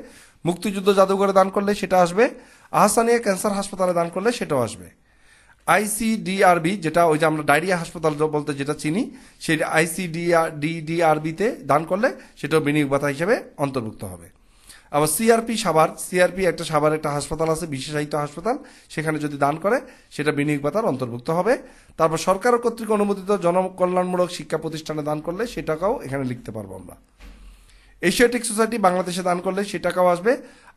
মুক্তিযুদ্ধ জাদুঘরে দান করলে সেটা আসবে। আহসানিয়া ক্যান্সার হাসপাতালে দান করলে সেটাও আসবে। আইসিডিআরবি যেটা ওই যে আমরা ডায়রিয়া হাসপাতাল বলতে যেটা চিনি, সেই আইসিডিডিআরবিতে দান করলে সেটাও বিনিয়োগ ভাতা হিসেবে অন্তর্ভুক্ত হবে। আবার সিআরপি সাভার সিআরপি একটা সাভার, একটা হাসপাতাল আছে, বিশেষায়িত হাসপাতাল, সেখানে যদি দান করে, সেটা বিনিয়োগ ভাতার অন্তর্ভুক্ত হবে। তারপর সরকার কর্তৃক অনুমোদিত জনকল্যাণমূলক শিক্ষা প্রতিষ্ঠানে দান করলে সেটাকেও এখানে লিখতে পারব আমরা। এশিয়াটিক সোসাইটি বাংলাদেশে দান করলে সে টাকাও আসবে।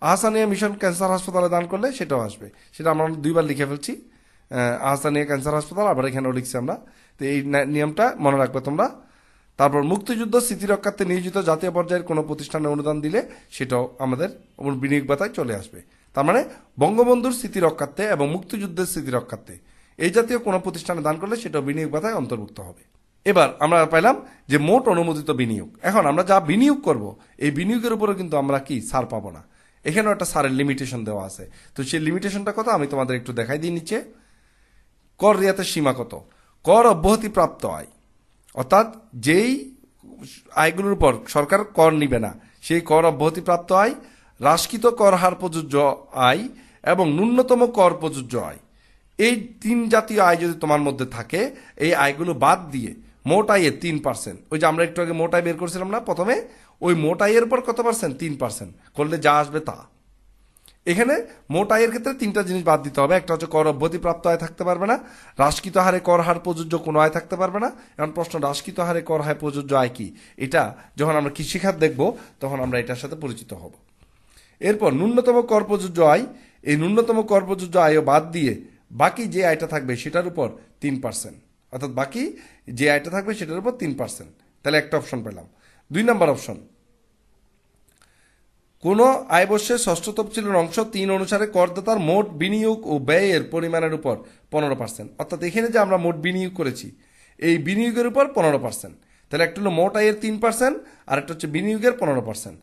আহসানিয়া মিশন ক্যান্সার হাসপাতালে দান করলে সেটাও আসবে। সেটা আমরা দুইবার লিখে ফেলছি। আহসানিয়া ক্যান্সার হাসপাতাল, আবার এখানেও লিখছি আমরা। তো এই নিয়মটা মনে রাখবে তোমরা। তারপর মুক্তিযুদ্ধ, স্মৃতি রক্ষার্থে নিয়োজিত জাতীয় পর্যায়ের কোনো প্রতিষ্ঠানে অনুদান দিলে সেটাও আমাদের বিনিয়োগ ভাতায় চলে আসবে। তার মানে বঙ্গবন্ধুর স্মৃতি রক্ষার্থে এবং মুক্তিযুদ্ধের স্মৃতি রক্ষার্থে এই জাতীয় কোনো প্রতিষ্ঠানে দান করলে সেটাও বিনিয়োগ ভাতায় অন্তর্ভুক্ত হবে। এবার আমরা পাইলাম যে মোট অনুমোদিত বিনিয়োগ। এখন আমরা যা বিনিয়োগ করব, এই বিনিয়োগের উপরে কিন্তু আমরা কি সার পাবো না। এখানেও একটা সারের লিমিটেশন দেওয়া আছে। তো সেই লিমিটেশনটা কত আমি তোমাদের একটু দেখাই দিই নিচে কর রিয়াতের সীমা কত? কর অব্যাহতি প্রাপ্ত আয়। অর্থাৎ যেই আয়গুলোর উপর সরকার কর নিবে না, সেই কর অব্যাহতি প্রাপ্ত আয়, হ্রাসকৃত কর হার প্রযোজ্য আয় এবং ন্যূনতম কর প্রযোজ্য আয়। এই তিন জাতীয় আয় যদি তোমার মধ্যে থাকে, এই আয়গুলো বাদ দিয়ে মোট আয়ের তিন পার্সেন্ট ওই যে আমরা একটু আগে মোট আয় বের করছিলাম না প্রথমে? ওই মোট আয়ের উপর কত পার্সেন্ট তিন পার্সেন্ট করলে যা আসবে তা। এখানে মোট আয়ের ক্ষেত্রে তিনটা জিনিস বাদ দিতে হবে। একটা হচ্ছে কর অব্যাহতি প্রাপ্ত আয় থাকতে পারবে না। হ্রাসকৃত হারে কর হার প্রযোজ্য কোনো আয় থাকতে পারবে না। এখন প্রশ্ন হ্রাসকৃত হারে কর হার প্রযোজ্য আয় কি? এটা যখন আমরা কৃষিখাত দেখব, তখন আমরা এটার সাথে পরিচিত হব। এরপর ন্যূনতম কর প্রযোজ্য আয়, এই ন্যূনতম কর প্রযোজ্য আয়ও বাদ দিয়ে বাকি যে আয়টা থাকবে সেটার উপর তিন পার্সেন্ট। অর্থাৎ বাকি যে আয়টা থাকবে সেটার উপর তিন পার্সেন্ট। তাহলে একটা অপশন পেলাম। দুই নাম্বার অপশন কোন আয়বর্ষের ষষ্ঠ তফসিলের অংশ তিন অনুসারে করদাতার মোট বিনিয়োগ ও ব্যয়ের পরিমাণের উপর পনেরো পার্সেন্ট। অর্থাৎ এখানে যে আমরা মোট বিনিয়োগ করেছি, এই বিনিয়োগের উপর পনেরো পার্সেন্ট। তাহলে একটা হলো মোট আয়ের তিন পার্সেন্ট আর একটা হচ্ছে বিনিয়োগের পনেরো পার্সেন্ট।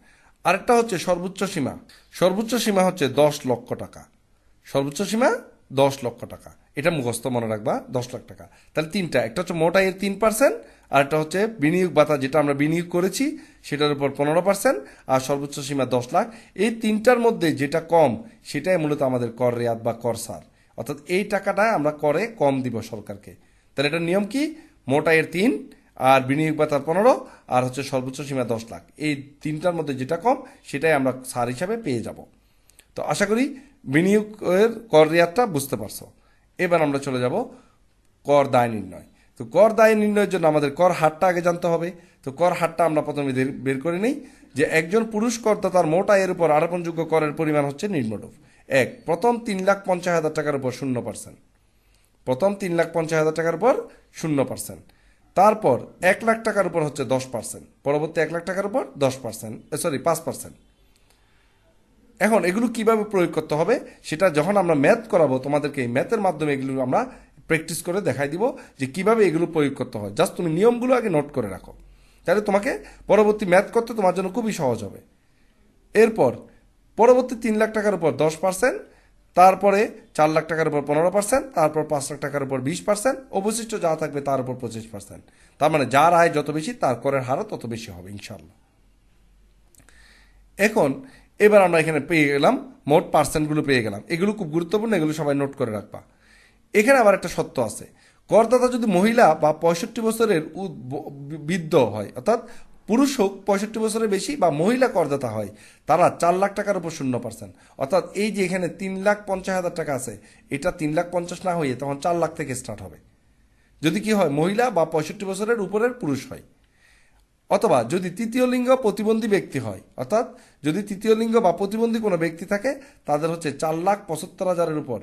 আরেকটা হচ্ছে সর্বোচ্চ সীমা। সর্বোচ্চ সীমা হচ্ছে দশ লক্ষ টাকা। সর্বোচ্চ সীমা দশ লক্ষ টাকা। এটা মুখস্থ মনে রাখবা, দশ লাখ টাকা। তাহলে তিনটা, একটা হচ্ছে মোট আয়ের তিন পার্সেন্ট আর একটা হচ্ছে বিনিয়োগ ভাতা যেটা আমরা বিনিয়োগ করেছি, সেটার উপর পনেরো পার্সেন্ট আর সর্বোচ্চ সীমা দশ লাখ। এই তিনটার মধ্যে যেটা কম, সেটাই মূলত আমাদের কর রেয়াত বা কর সার। অর্থাৎ এই টাকাটা আমরা করে কম দিব সরকারকে। তাহলে এটার নিয়ম কি? মোট আয়ের তিন, আর বিনিয়োগ ভাতার পনেরো, আর হচ্ছে সর্বোচ্চ সীমা দশ লাখ। এই তিনটার মধ্যে যেটা কম, সেটাই আমরা সার হিসাবে পেয়ে যাব। তো আশা করি বিনিয়োগের কর রেয়াতটা বুঝতে পারছ। এবার আমরা চলে যাব কর দায় নির্ণয়। তো কর দায় নির্ণয়ের জন্য আমাদের কর হারটা আগে জানতে হবে। তো কর হারটা আমরা প্রথমে বের করে নিই যে একজন পুরুষ করদাতার মোট আয়ের উপর আরোপণযোগ্য করের পরিমাণ হচ্ছে নিম্নরূপ। এক, প্রথম তিন লাখ পঞ্চাশ হাজার টাকার উপর শূন্য পার্সেন্ট প্রথম তিন লাখ পঞ্চাশ হাজার টাকার উপর শূন্য পার্সেন্ট তারপর এক লাখ টাকার উপর হচ্ছে দশ পার্সেন্ট পরবর্তী এক লাখ টাকার উপর দশ পার্সেন্ট সরি পাঁচ পার্সেন্ট এখন এগুলো কীভাবে প্রয়োগ করতে হবে? সেটা যখন আমরা ম্যাথ করাবো, তোমাদেরকে এই ম্যাথের মাধ্যমে এগুলো আমরা প্র্যাকটিস করে দেখাই দিব যে কীভাবে এগুলো প্রয়োগ করতে হয়। জাস্ট তুমি নিয়মগুলো আগে নোট করে রাখো। তাহলে তোমাকে পরবর্তী ম্যাথ করতে তোমার জন্য খুবই সহজ হবে। এরপর পরবর্তী তিন লাখ টাকার উপর দশ পার্সেন্ট তারপরে চার লাখ টাকার উপর পনেরো পার্সেন্ট তারপর পাঁচ লাখ টাকার উপর বিশ পার্সেন্ট অবশিষ্ট যা থাকবে তার উপর পঁচিশ পার্সেন্ট তার মানে যার আয় যত বেশি, তার করের হারও তত বেশি হবে ইনশাল্লাহ এখন এবার আমরা এখানে পেয়ে গেলাম, মোট পার্সেন্টগুলো পেয়ে গেলাম। এগুলো খুব গুরুত্বপূর্ণ, এগুলো সবাই নোট করে রাখবা। এখানে আবার একটা সত্য আছে। করদাতা যদি মহিলা বা পঁয়ষট্টি বছরের বৃদ্ধ হয়, অর্থাৎ পুরুষ হোক পঁয়ষট্টি বছরের বেশি বা মহিলা করদাতা হয়, তারা চার লাখ টাকার উপর শূন্য পার্সেন্ট অর্থাৎ এই যে এখানে তিন লাখ পঞ্চাশ হাজার টাকা আছে, এটা তিন লাখ পঞ্চাশ না হয়ে তখন চার লাখ থেকে স্টার্ট হবে। যদি কি হয়, মহিলা বা পঁয়ষট্টি বছরের উপরের পুরুষ হয়। অথবা যদি তৃতীয় লিঙ্গ প্রতিবন্ধী ব্যক্তি হয়, অর্থাৎ যদি তৃতীয় লিঙ্গ বা প্রতিবন্ধী কোনো ব্যক্তি থাকে, তাদের হচ্ছে চার লাখ পঁচাত্তর হাজারের উপর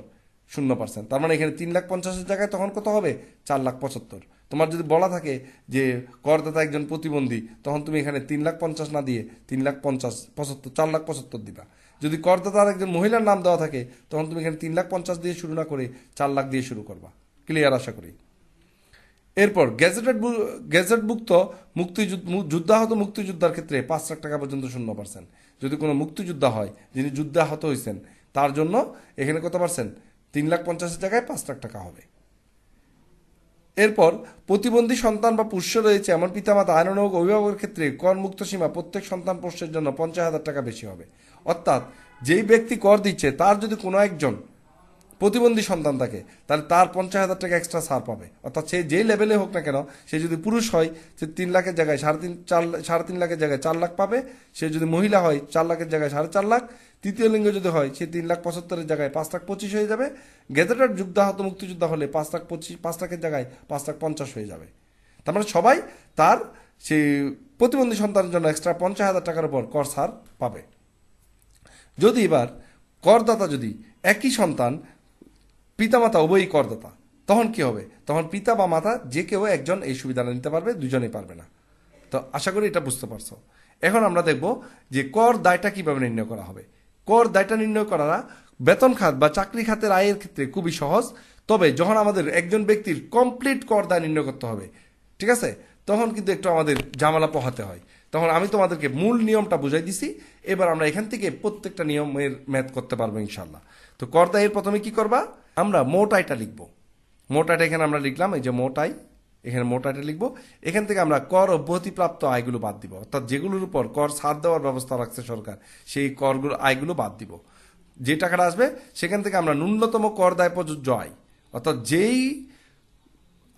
শূন্য পার্সেন্ট তার মানে এখানে তিন লাখ পঞ্চাশের জায়গায় তখন কত হবে? চার লাখ পঁচাত্তর। তোমার যদি বলা থাকে যে করদাতা একজন প্রতিবন্ধী, তখন তুমি এখানে তিন লাখ পঞ্চাশ না দিয়ে তিন লাখ পঞ্চাশ, পঁচাত্তর, চার লাখ পঁচাত্তর দিবা। যদি করদাতার একজন মহিলার নাম দেওয়া থাকে, তখন তুমি এখানে তিন লাখ পঞ্চাশ দিয়ে শুরু না করে চার লাখ দিয়ে শুরু করবা। ক্লিয়ার আশা করি? এরপর গ্যাজেটেড গ্যাজেটভুক্ত মুক্তিযুদ্ধ যুদ্ধাহত মুক্তিযোদ্ধার ক্ষেত্রে পাঁচ লাখ টাকা পর্যন্ত শূন্য পার্সেন্ট যদি কোনো মুক্তিযোদ্ধা হয়, যিনি যুদ্ধে আহত হয়েছেন তার জন্য এখানে কত পার্সেন্ট তিন লাখ পঞ্চাশের জায়গায় পাঁচ লাখ টাকা হবে। এরপর প্রতিবন্ধী সন্তান বা পুষ্য রয়েছে, এমন পিতামাতা আইন ও অভিভাবকের ক্ষেত্রে করমুক্ত সীমা প্রত্যেক সন্তান পোষ্যের জন্য পঞ্চাশ হাজার টাকা বেশি হবে। অর্থাৎ যেই ব্যক্তি কর দিচ্ছে, তার যদি কোনো একজন প্রতিবন্ধী সন্তান থাকে, তাহলে তার পঞ্চাশ হাজার টাকা এক্সট্রা ছাড় পাবে। অর্থাৎ সে যেই লেভেলে হোক না কেন, সে যদি পুরুষ হয়, সে তিন লাখের জায়গায় সাড়ে তিন, চার, সাড়ে তিন লাখের জায়গায় চার লাখ পাবে, সে যদি মহিলা হয়, চার লাখের জায়গায় সাড়ে চার লাখ তৃতীয় লিঙ্গ যদি হয়, সে তিন লাখ পঁচাত্তরের জায়গায় পাঁচ লাখ পঁচিশ হয়ে যাবে। গেজেটেড যুদ্ধাহত মুক্তিযোদ্ধা হলে পাঁচ লাখ পঁচিশ, পাঁচ লাখের জায়গায় পাঁচ লাখ পঞ্চাশ হয়ে যাবে। তার মানে সবাই তার সেই প্রতিবন্ধী সন্তানের জন্য এক্সট্রা পঞ্চাশ হাজার টাকার উপর কর ছাড় পাবে। যদি এবার করদাতা যদি একই সন্তান, পিতামাতা উভয়ই করদাতা, তখন কি হবে? তখন পিতা বা মাতা যে কেউ একজন এই সুবিধাটা নিতে পারবে, দুজনেই পারবে না। তো আশা করি এটা বুঝতে পারছ। এখন আমরা দেখব যে কর দায়টা কীভাবে নির্ণয় করা হবে। কর দায়টা নির্ণয় করা বেতন খাত বা চাকরি খাতের আয়ের ক্ষেত্রে খুবই সহজ। তবে যখন আমাদের একজন ব্যক্তির কমপ্লিট কর দায় নির্ণয় করতে হবে, ঠিক আছে? তখন কিন্তু একটু আমাদের ঝামেলা পোহাতে হয়। তখন আমি তোমাদেরকে মূল নিয়মটা বুঝাই দিছি। এবার আমরা এখান থেকে প্রত্যেকটা নিয়মের ম্যাথ করতে পারব ইনশাল্লাহ তো কর দায়ের প্রথমে কি করবা? আমরা মোট আয়টা লিখব। মোট আয়টা এখানে আমরা লিখলাম, এই যে মোট আয়। এখানে মোট আয়টা লিখব। এখান থেকে আমরা কর অব্যাহতিপ্রাপ্ত আয়গুলো বাদ দিব। অর্থাৎ যেগুলোর উপর কর ছাড় দেওয়ার ব্যবস্থা রাখছে সরকার, সেই করগুলো আয়গুলো বাদ দিব। যে টাকাটা আসবে, সেখান থেকে আমরা ন্যূনতম কর দায় প্রযোজ্য আয়। অর্থাৎ যেই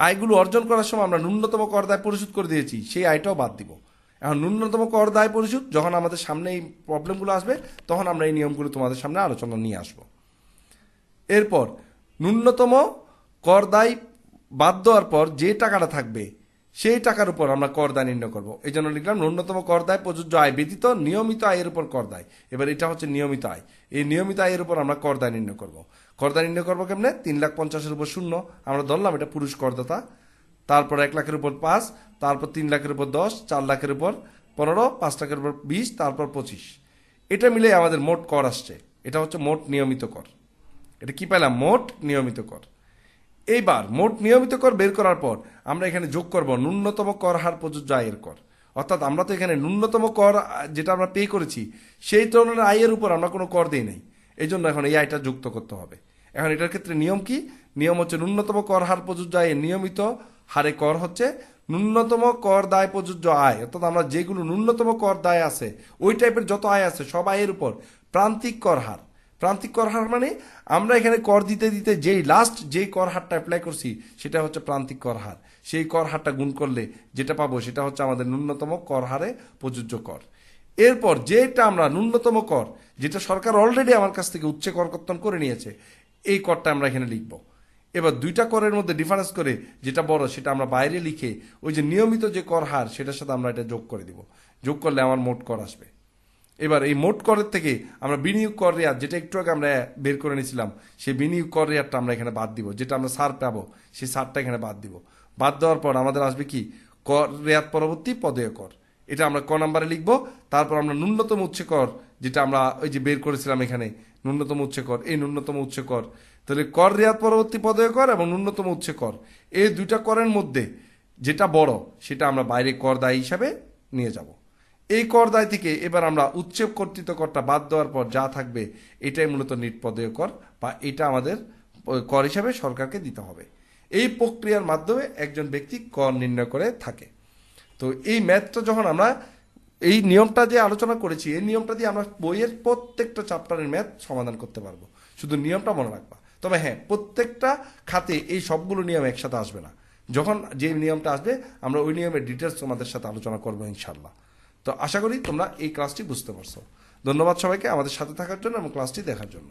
আয়গুলো অর্জন করার সময় আমরা ন্যূনতম কর দায় পরিশোধ করে দিয়েছি, সেই আয়টাও বাদ দিব। এখন ন্যূনতম কর দায় পরিশোধ যখন আমাদের সামনে এই প্রবলেমগুলো আসবে, তখন আমরা এই নিয়মগুলো তোমাদের সামনে আলোচনা নিয়ে আসব। এরপর ন্যূনতম কর দায় বাদ দেওয়ার পর যে টাকাটা থাকবে, সেই টাকার উপর আমরা কর দায় নির্ণয় করব। এই জন্য লিখলাম, ন্যূনতম কর দায়, প্রযোজ্য আয় ব্যতীত নিয়মিত আয়ের উপর কর দায়। এবার এটা হচ্ছে নিয়মিত আয়। এই নিয়মিত আয়ের উপর আমরা কর দায় নির্ণয় করব। কর দায় নির্ণয় করব কেমনে? তিন লাখ পঞ্চাশের উপর শূন্য। আমরা ধরলাম, এটা পুরুষ করদাতা। তারপর এক লাখের উপর পাঁচ, তারপর তিন লাখের উপর দশ, চার লাখের উপর পনেরো, পাঁচ লাখের উপর বিশ, তারপর পঁচিশ। এটা মিলে আমাদের মোট কর আসছে। এটা হচ্ছে মোট নিয়মিত কর। এটা কি পেলাম? মোট নিয়মিত কর। এইবার মোট নিয়মিত কর বের করার পর আমরা এখানে যোগ করব ন্যূনতম কর হার প্রযোজ্য আয়ের কর। অর্থাৎ আমরা তো এখানে ন্যূনতম কর যেটা আমরা পে করেছি, সেই ধরনের আয়ের উপর আমরা কোনো কর দিই নাই। এই জন্য এখন এই আয়টা যুক্ত করতে হবে। এখন এটার ক্ষেত্রে নিয়ম কি? নিয়ম হচ্ছে ন্যূনতম কর হার প্রযোজ্য আয়ের নিয়মিত হারে কর হচ্ছে ন্যূনতম কর দায় প্রযোজ্য আয়। অর্থাৎ আমরা যেগুলো ন্যূনতম কর দায় আছে, ওই টাইপের যত আয় আছে, সব আয়ের উপর প্রান্তিক কর হার। প্রান্তিক কর হার মানে আমরা এখানে কর দিতে দিতে যেই লাস্ট যেই কর হারটা অ্যাপ্লাই করছি, সেটা হচ্ছে প্রান্তিক কর হার। সেই কর হারটা গুণ করলে যেটা পাবো সেটা হচ্ছে আমাদের ন্যূনতম কর হারে প্রযোজ্য কর। এরপর যেটা আমরা ন্যূনতম কর, যেটা সরকার অলরেডি আমার কাছ থেকে উচ্চ কর কর্তন করে নিয়েছে, এই করটা আমরা এখানে লিখব। এবার দুইটা করের মধ্যে ডিফারেন্স করে যেটা বড় সেটা আমরা বাইরে লিখে ওই যে নিয়মিত যে কর হার, সেটার সাথে আমরা এটা যোগ করে দিব। যোগ করলে আমার মোট কর আসবে। এবার এই মোট করের থেকে আমরা বিনিয়োগ কর রেয়ার যেটা একটু আগে আমরা বের করে নিয়েছিলাম, সেই বিনিয়োগ কর রেয়ারটা আমরা এখানে বাদ দিব, যেটা আমরা সার পাবো, সেই সারটা এখানে বাদ দিব। বাদ দেওয়ার পর আমাদের আসবে কি? কর রেয়ার পরবর্তী পদেয় কর। এটা আমরা ক নাম্বারে লিখব, তারপর আমরা ন্যূনতম উচ্ছে কর, যেটা আমরা ওই যে বের করেছিলাম এখানে, ন্যূনতম উচ্ছে কর, এই ন্যূনতম উচ্ছে কর। তাহলে কর রেয়াত পরবর্তী পদয় কর এবং ন্যূনতম উচ্ছে কর। এই দুইটা করের মধ্যে যেটা বড়, সেটা আমরা বাইরে কর দায় হিসাবে নিয়ে যাব। এই কর দায় থেকে এবার আমরা উচ্ছেদ কর্তৃত্ব করটা বাদ দেওয়ার পর যা থাকবে, এটাই মূলত নিটপদেয় কর বা এটা আমাদের কর হিসাবে সরকারকে দিতে হবে। এই প্রক্রিয়ার মাধ্যমে একজন ব্যক্তি কর নির্ণয় করে থাকে। তো এই ম্যাথটা যখন আমরা, এই নিয়মটা যে আলোচনা করেছি, এই নিয়মটা দিয়ে আমরা বইয়ের প্রত্যেকটা চ্যাপ্টারের ম্যাথ সমাধান করতে পারব। শুধু নিয়মটা মনে রাখবা। তবে হ্যাঁ প্রত্যেকটা খাতে এই সবগুলো নিয়ম একসাথে আসবে না। যখন যে নিয়মটা আসবে, আমরা ওই নিয়মের ডিটেলস তোমাদের সাথে আলোচনা করব ইনশাল্লাহ তো আশা করি তোমরা এই ক্লাসটি বুঝতে পারছ। ধন্যবাদ সবাইকে আমাদের সাথে থাকার জন্য এবং ক্লাসটি দেখার জন্য।